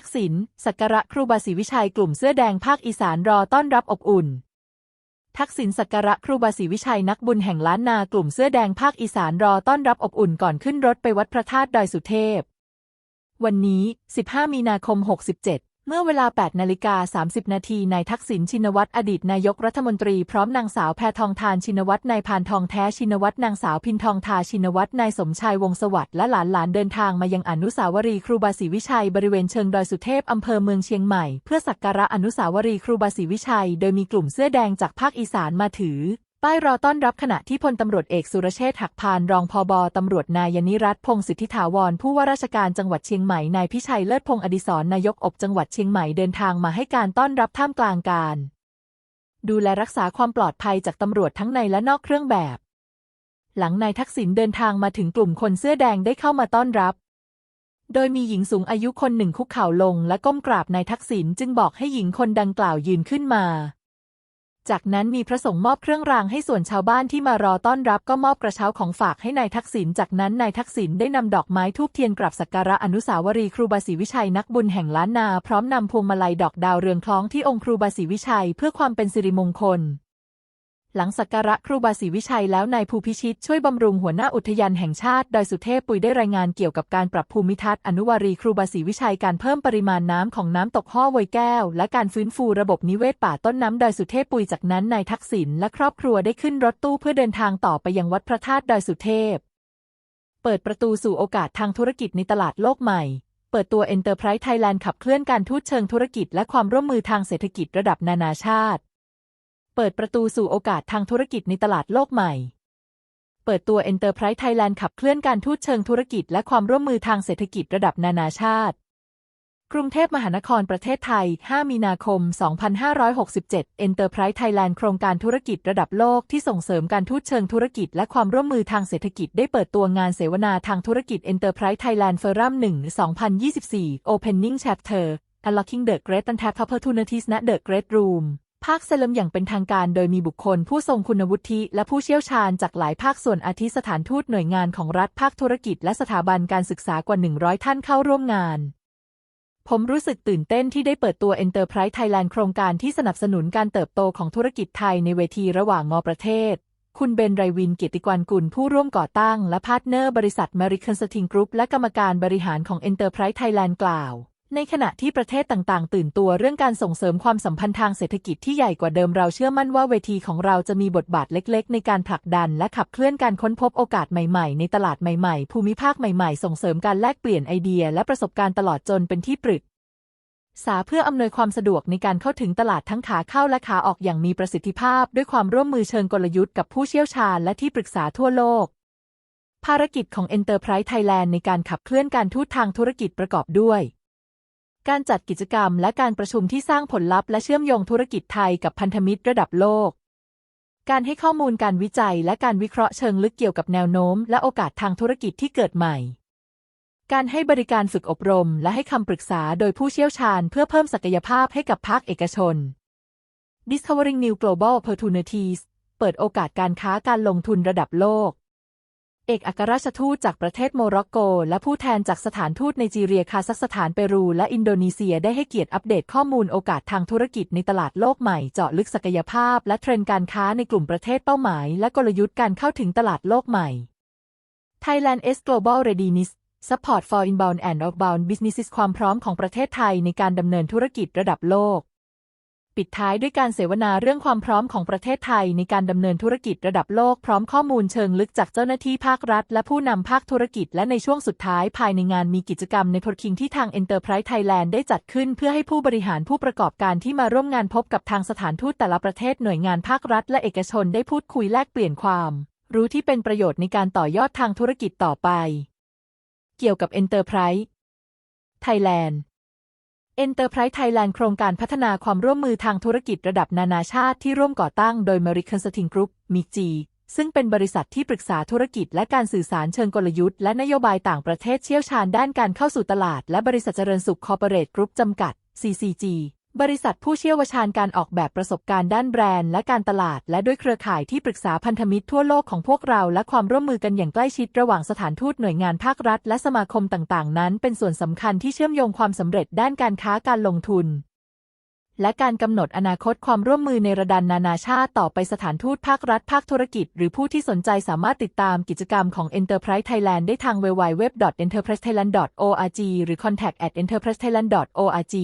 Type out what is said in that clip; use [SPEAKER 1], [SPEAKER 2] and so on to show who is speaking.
[SPEAKER 1] ทักษิณสักการะครูบาศรีวิชัยกลุ่มเสื้อแดงภาคอีสานรอต้อนรับอบอุ่น ทักษิณสักการะครูบาศรีวิชัยนักบุญแห่งล้านนากลุ่มเสื้อแดงภาคอีสานรอต้อนรับอบอุ่นก่อนขึ้นรถไปวัดพระธาตุดอยสุเทพ วันนี้ 15 มีนาคม 67 เมื่อเวลา 8 นาฬิกา 30 นาที นายทักษิณ ชินวัตร อดีตนายกรัฐมนตรี พร้อมนางสาวแพทองทาน ชินวัตร นายพานทองแท้ ชินวัตร นางสาวพินทองทา ชินวัตร นายสมชายวงศสวัสดิ์ และหลานหลานๆเดินทางมายังอนุสาวรีย์ครูบาศรีวิชัย บริเวณเชิงดอยสุเทพ อำเภอเมืองเชียงใหม่ เพื่อสักการะอนุสาวรีย์ครูบาศรีวิชัย โดยมีกลุ่มเสื้อแดงจากภาคอีสานมาถือ ป้ายรอต้อนรับขณะที่พลตำรวจเอกสุรเชษฐ์หักพานรองพอบตำรวจนายนิรัตพงศ์สิทธิถาวรผู้ว่าราชการจังหวัดเชียงใหม่นายพิชัยเลิศพงอดิศรนายกอบจังหวัดเชียงใหม่เดินทางมาให้การต้อนรับท่ามกลางการ ดูแลรักษาความปลอดภัยจากตำรวจทั้งในและนอกเครื่องแบบ หลังนายทักษิณเดินทางมาถึงกลุ่มคนเสื้อแดงได้เข้ามาต้อนรับ โดยมีหญิงสูงอายุคนหนึ่งคุกเข่าลง และก้มกราบนายทักษิณจึงบอกให้หญิงคนดังกล่าวยืนขึ้นมา จากนั้นมีพระสงฆ์มอบเครื่องรางให้ส่วนชาวบ้านที่มารอต้อนรับก็มอบกระเช้าของฝากให้นายทักษิณ จากนั้นนายทักษิณได้นำดอกไม้ทูบเทียนกราบสักการะอนุสาวรีย์ครูบาศรีวิชัยนักบุญแห่งล้านนา พร้อมนำพวงมาลัยดอกดาวเรืองคล้องที่องค์ครูบาศรีวิชัย เพื่อความเป็นสิริมงคล หลังสักการะครูบาศรีวิชัยแล้วนายภูพิชิตช่วยบำรุงหัวหน้าอุทยานแห่งชาติดอยสุเทพปุยได้รายงานเกี่ยวกับการปรับภูมิทัศน์อนุวารีครูบาศรีวิชัยการเพิ่มปริมาณน้ำของน้ำตกห้อไวยแก้ว และการฟื้นฟูระบบนิเวศป่าต้นน้ำดอยสุเทพปุยจากนั้นนายทักษิณและครอบครัวได้ขึ้นรถตู้เพื่อเดินทางต่อไปยังวัดพระธาตุดอยสุเทพ เปิดประตูสู่โอกาสทางธุรกิจในตลาดโลกใหม่เปิดตัว Enterprise Thailand ขับเคลื่อนการทูตเชิงธุรกิจและความร่วมมือทางเศรษฐกิจระดับนานาชาติ เปิดประตูสู่โอกาสทางธุรกิจในตลาดโลกใหม่ เปิดตัว Enterprise Thailand ขับเคลื่อนการทูตเชิงธุรกิจและความร่วมมือทางเศรษฐกิจระดับนานาชาติ กรุงเทพมหานครประเทศไทย 5 มีนาคม 2567 Enterprise Thailand โครงการธุรกิจระดับโลกที่ส่งเสริมการทูตเชิงธุรกิจและความร่วมมือทางเศรษฐกิจได้เปิดตัวงานเสวนาทางธุรกิจ Enterprise Thailand Forum 1 2024 Opening Chapter Unlocking the Great Untapped Opportunities ณ The Great Room ภาคเซเลมอย่างเป็นทางการโดยมีบุคคลผู้ทรงคุณวุฒิและผู้เชี่ยวชาญจากหลายภาคส่วนอาทิสถานทูตหน่วยงานของรัฐภาคธุรกิจและสถาบันการศึกษากว่า 100 ท่านเข้าร่วมงาน ผมรู้สึกตื่นเต้นที่ได้เปิดตัว Enterprise Thailand โครงการที่สนับสนุนการเติบโตของธุรกิจไทยในเวทีระหว่างมอประเทศ คุณเบนไรวินเกียรติกรกุลผู้ร่วมก่อตั้ง และพาร์ทเนอร์บริษัท American Sting Group และกรรมการบริหารของ Enterprise Thailand กล่าว ในขณะที่ประเทศต่างๆ ตื่นตัวเรื่องการส่งเสริมความสัมพันธ์ทางเศรษฐกิจที่ใหญ่กว่าเดิมเราเชื่อมั่นว่าเวทีของเราจะมีบทบาทเล็กๆ ในการผลักดันและขับเคลื่อนการค้นพบโอกาสใหม่ๆ ในตลาดใหม่ๆ ภูมิภาคใหม่ๆ ส่งเสริมการแลกเปลี่ยนไอเดีย และประสบการณ์ตลอดจนเป็นที่ปรึกษาเพื่ออำนวยความสะดวกในการเข้าถึงตลาดทั้งขาเข้าและขาออกอย่างมีประสิทธิภาพ ด้วยความร่วมมือเชิงกลยุทธ์กับผู้เชี่ยวชาญและที่ปรึกษาทั่วโลกภารกิจของ Enterprise Thailand ในการขับเคลื่อนการทูตทางธุรกิจประกอบด้วย การจัดกิจกรรมและการประชุมที่สร้างผลลัพธ์และเชื่อมโยงธุรกิจไทยกับพันธมิตรระดับโลก การให้ข้อมูลการวิจัยและการวิเคราะห์เชิงลึกเกี่ยวกับแนวโน้ม และโอกาสทางธุรกิจที่เกิดใหม่ การให้บริการฝึกอบรม และให้คำปรึกษาโดยผู้เชี่ยวชาญเพื่อเพิ่มศักยภาพให้กับภาคเอกชน Discovering New Global Opportunities เปิดโอกาสการค้าการลงทุนระดับโลก เอกอัครราชทูตจากประเทศโมร็อกโก และผู้แทนจากสถานทูตไนจีเรียคาซัคสถานเปรู และอินโดนีเซียได้ให้เกียรติอัปเดตข้อมูลโอกาสทางธุรกิจในตลาดโลกใหม่เจาะลึกศักยภาพ และเทรนด์การค้าในกลุ่มประเทศเป้าหมาย และกลยุทธ์การเข้าถึงตลาดโลกใหม่ Thailand S Global Readiness Support for Inbound and Outbound Businesses ความพร้อมของประเทศไทยในการดำเนินธุรกิจระดับโลก ปิดท้ายด้วยการเสวนาเรื่องความพร้อมของประเทศไทยในการดำเนินธุรกิจระดับโลกพร้อมข้อมูลเชิงลึกจากเจ้าหน้าที่ภาครัฐ และผู้นำภาคธุรกิจและในช่วงสุดท้ายภายในงานมีกิจกรรมในทดคิงที่ทาง Enterprise Thailand ได้จัดขึ้นเพื่อให้ผู้บริหารผู้ประกอบการที่มาร่วมงานพบกับทางสถานทูตแต่ละประเทศหน่วยงานภาครัฐ และเอกชนได้พูดคุยแลกเปลี่ยนความ รู้ที่เป็นประโยชน์ในการต่อยอดทางธุรกิจต่อไป เกี่ยวกับ Enterprise Thailand Enterprise Thailand โครงการพัฒนาความร่วมมือทางธุรกิจระดับนานาชาติที่ร่วมก่อตั้งโดย m e r i c a n Sting Group มิกจีซึ่งเป็นบริษัทที่ปรึกษาธุรกิจและการสื่อสารเชิงกลยุทธ์และนโยบายต่างประเทศเชี่ยวชาญด้านการเข้าสู่ตลาด และบริษัทเจริญสุขคอร์ปอเรทกรุ๊ปจำกัด CCG บริษัทผู้เชี่ยวชาญการออกแบบประสบการณ์ด้านแบรนด์และการตลาด และด้วยเครือข่ายที่ปรึกษาพันธมิตรทั่วโลกของพวกเรา และความร่วมมือกันอย่างใกล้ชิดระหว่างสถานทูตหน่วยงานภาครัฐ และสมาคมต่างๆ นั้น เป็นส่วนสำคัญที่เชื่อมโยงความสำเร็จด้านการค้าการลงทุน และการกำหนดอนาคตความร่วมมือในระดับนานาชาติต่อไปสถานทูตภาครัฐ ภาคธุรกิจ หรือผู้ที่สนใจสามารถติดตามกิจกรรมของ Enterprise Thailand ได้ทาง www.enterprisethailand.org หรือ contact@enterprise-thailand.org